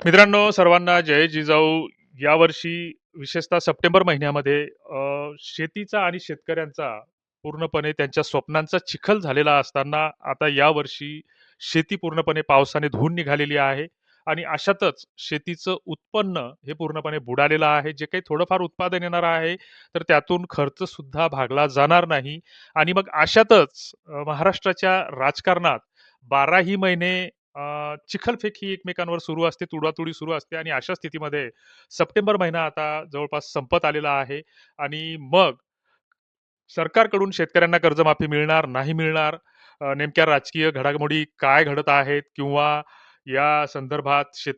मित्रांनो, सर्वांना जय जिजाऊ. यावर्षी विशेषतः सप्टेंबर महिन्यामध्ये शेतीचा आणि शेतकऱ्यांचा पूर्णपणे त्यांच्या स्वप्नांचा चिखल झालेला असताना, आता यावर्षी शेती पूर्णपणे पावसाने धुवून निघालेली आहे आणि अशातच शेतीचं उत्पन्न हे पूर्णपणे बुडालेलं आहे. जे काही थोडंफार उत्पादन येणार आहे, तर त्यातून खर्चसुद्धा भागला जाणार नाही आणि मग अशातच महाराष्ट्राच्या राजकारणात 12ही महिने चिखलफेक ही एकमेकांवर सुरू असते, तुडातुडी सुरू असते आणि अशा स्थितीमध्ये सप्टेंबर महिना आता जवळपास संपत आलेला आहे आणि मग सरकारकडून शेतकऱ्यांना कर्जमाफी मिळणार, नाही मिळणार, नेमक्या राजकीय घडामोडी काय घडत आहेत? किंवा या संदर्भात शेत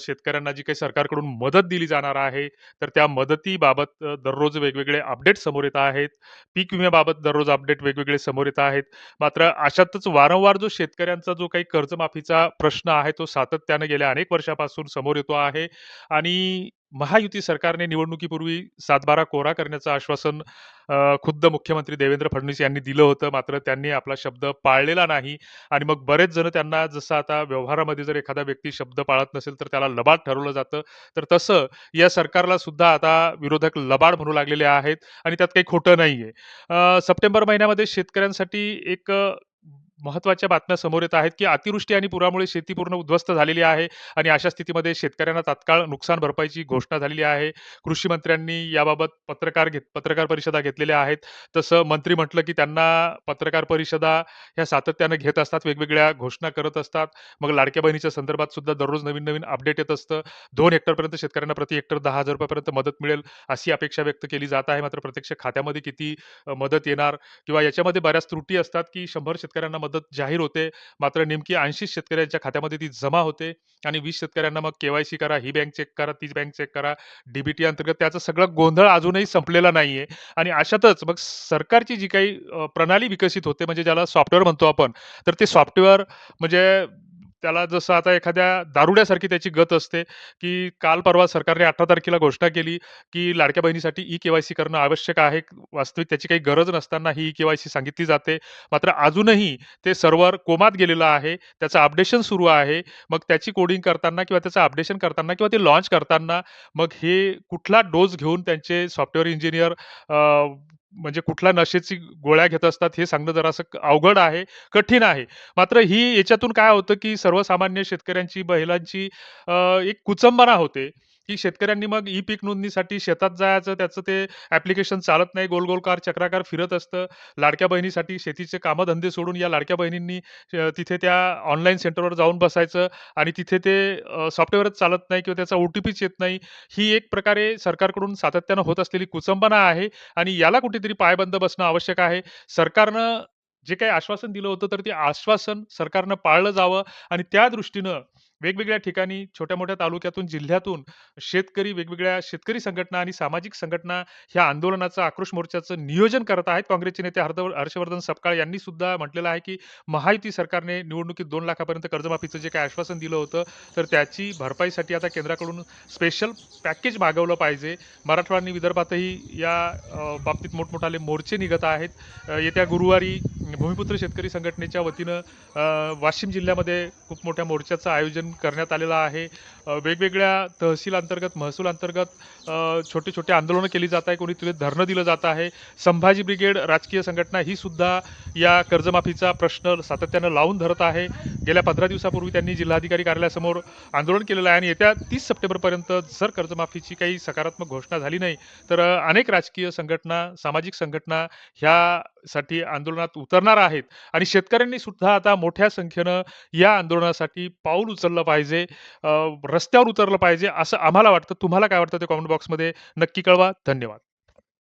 शेतकऱ्यांना जी काही सरकारकडून मदत दिली जाणार आहे, तर त्या मदतीबाबत दररोज वेगवेगळे अपडेट समोर येत आहेत. पीक विम्याबाबत दररोज अपडेट वेगवेगळे समोर येत आहेत. मात्र अशातच वारंवार जो शेतकऱ्यांचा जो काही कर्जमाफीचा प्रश्न आहे, तो सातत्यानं गेल्या अनेक वर्षापासून समोर येतो आहे आणि महायुती सरकारने निवडणुकीपूर्वी सातबारा कोरा करण्याचं आश्वासन खुद्द मुख्यमंत्री देवेंद्र फडणवीस यांनी दिलं होतं. मात्र त्यांनी आपला शब्द पाळलेला नाही आणि मग बरेच जण त्यांना जसं आता व्यवहारामध्ये जर एखादा व्यक्ती शब्द पाळत नसेल, तर त्याला लबाड ठरवलं जातं. तर तसं या सरकारला सुद्धा आता विरोधक लबाड म्हणू लागलेले आहेत आणि त्यात काही खोटं नाहीये. आहे सप्टेंबर महिन्यामध्ये शेतकऱ्यांसाठी एक महत्त्वाच्या बातम्या समोर येत आहेत, की अतिवृष्टी आणि पुरामुळे शेती पूर्ण उद्ध्वस्त झालेली आहे आणि अशा स्थितीमध्ये शेतकऱ्यांना तात्काळ नुकसान भरपाईची घोषणा झालेली आहे. कृषी मंत्र्यांनी याबाबत पत्रकार घेत पत्रकार परिषदा घेतलेल्या आहेत. तसं मंत्री म्हटलं, की त्यांना पत्रकार परिषदा ह्या सातत्यानं घेत असतात, वेगवेगळ्या घोषणा करत असतात. मग लाडक्या बहिणीच्या संदर्भात सुद्धा दररोज नवीन-नवीन अपडेट येत असतं. दोन हेक्टरपर्यंत शेतकऱ्यांना प्रति हेक्टर ₹10,000 पर्यंत मदत मिळेल, अशी अपेक्षा व्यक्त केली जात आहे. मात्र प्रत्यक्ष खात्यामध्ये किती मदत येणार किंवा याच्यामध्ये बऱ्याच त्रुटी असतात, की शंभर शेतकऱ्यांना मदत जाहीर होते. मात्र नेमकी 80 शेतकऱ्यांच्या खात्यामध्ये ती जमा होते आणि वीस शेतकऱ्यांना मग के-वाय-सी करा, ही बँक चेक करा, तीच बँक चेक करा. डी अंतर्गत त्याचा सगळा गोंधळ अजूनही संपलेला नाहीये आणि अशातच मग सरकारची जी काही प्रणाली विकसित होते, म्हणजे ज्याला सॉफ्टवेअर म्हणतो आपण, तर ते सॉफ्टवेअर म्हणजे त्याला जसं आता एखाद्या दारुड्यासारखी त्याची गत असते, की काल परवा सरकारने 18 तारखेला घोषणा केली, की लाडक्या बहिणीसाठी ई-के-वाय-सी करणं आवश्यक आहे. वास्तविक त्याची काही गरज नसताना ही ई-के-वाय-सी सांगितली जाते. मात्र अजूनही ते सर्व्हर कोमात गेलेलं आहे. त्याचं अपडेशन सुरू आहे. मग त्याची कोडिंग करताना किंवा त्याचं अपडेशन करताना किंवा ते लॉन्च करताना मग हे कुठला डोस घेऊन त्यांचे सॉफ्टवेअर इंजिनियर म्हणजे कुठल्या नशेची गोळ्या घेत असतात हे सांगणं जरासं अवघड आहे, कठीण आहे. मात्र ही याच्यातून काय होतं, की सर्वसामान्य शेतकऱ्यांची, महिलांची एक कुचंबना होते, की शेतकऱ्यांनी मग ई-पीक नोंदणीसाठी शेतात जायचं, त्याचं ते ऍप्लिकेशन चालत नाही, गोल-गोल कार, चक्राकार फिरत असतं. लाडक्या बहिणीसाठी शेतीचे कामधंदे सोडून या लाडक्या बहिणींनी तिथे त्या ऑनलाईन सेंटरवर जाऊन बसायचं आणि तिथे ते सॉफ्टवेअरच चालत नाही किंवा त्याचा ओ-टी-पीच येत नाही. ही एक प्रकारे सरकारकडून सातत्यानं होत असलेली कुचंबना आहे आणि याला कुठेतरी पायबंद बसणं आवश्यक आहे. सरकारनं जे काही आश्वासन दिलं होतं, तर ते आश्वासन सरकारनं पाळलं जावं आणि त्या दृष्टीनं वेगवेगळ्या ठिकाणी छोट्या-मोठ्या तालुक्यातून, जिल्ह्यातून शेतकरी वेगवेगळ्या शेतकरी संघटना आणि सामाजिक संघटना ह्या आंदोलनाचं, आक्रोश मोर्चाचं नियोजन करत आहेत. काँग्रेसचे नेते हर्द हर्षवर्धन सपकाळ यांनी सुद्धा म्हटलेलं आहे, की महायुती सरकारने निवडणुकीत दोन लाखापर्यंत कर्जमाफीचं जे काही आश्वासन दिलं होतं, तर त्याची भरपाईसाठी आता केंद्राकडून स्पेशल पॅकेज मागवलं पाहिजे. मराठवाडा आणि विदर्भातही या बाबतीत मोठमोठाले मोर्चे निघत आहेत. येत्या गुरुवारी भूमिपुत्र शेतकरी संघटनेच्या वतीनं वाशिम जिल्ह्यामध्ये खूप मोठ्या मोर्चाचं आयोजन करण्यात आलेलं आहे. वेगवेगळ्या तहसील अंतर्गत, महसूल अंतर्गत छोटे-छोटे आंदोलनं केली जात आहे. कोणी तिथे धरणं दिलं जात आहे. संभाजी ब्रिगेड राजकीय संघटना ही सुद्धा या कर्जमाफीचा प्रश्न सातत्यानं लावून धरत आहे. गेल्या 15 दिवसापूर्वी त्यांनी जिल्हाधिकारी कार्यालयासमोर आंदोलन केलेलं आहे आणि येत्या तीस सप्टेंबरपर्यंत जर कर्जमाफीची काही सकारात्मक घोषणा झाली नाही, तर अनेक राजकीय संघटना, सामाजिक संघटना ह्या साठी आंदोलनात उतरणार आहेत आणि शेतकऱ्यांनी सुद्धा आता मोठ्या संख्येनं या आंदोलनासाठी पाऊल उचललं पाहिजे, रस्त्यावर उतरलं पाहिजे, असं आम्हाला वाटतं. तुम्हाला काय वाटतं ते कॉमेंट बॉक्समध्ये नक्की कळवा. धन्यवाद.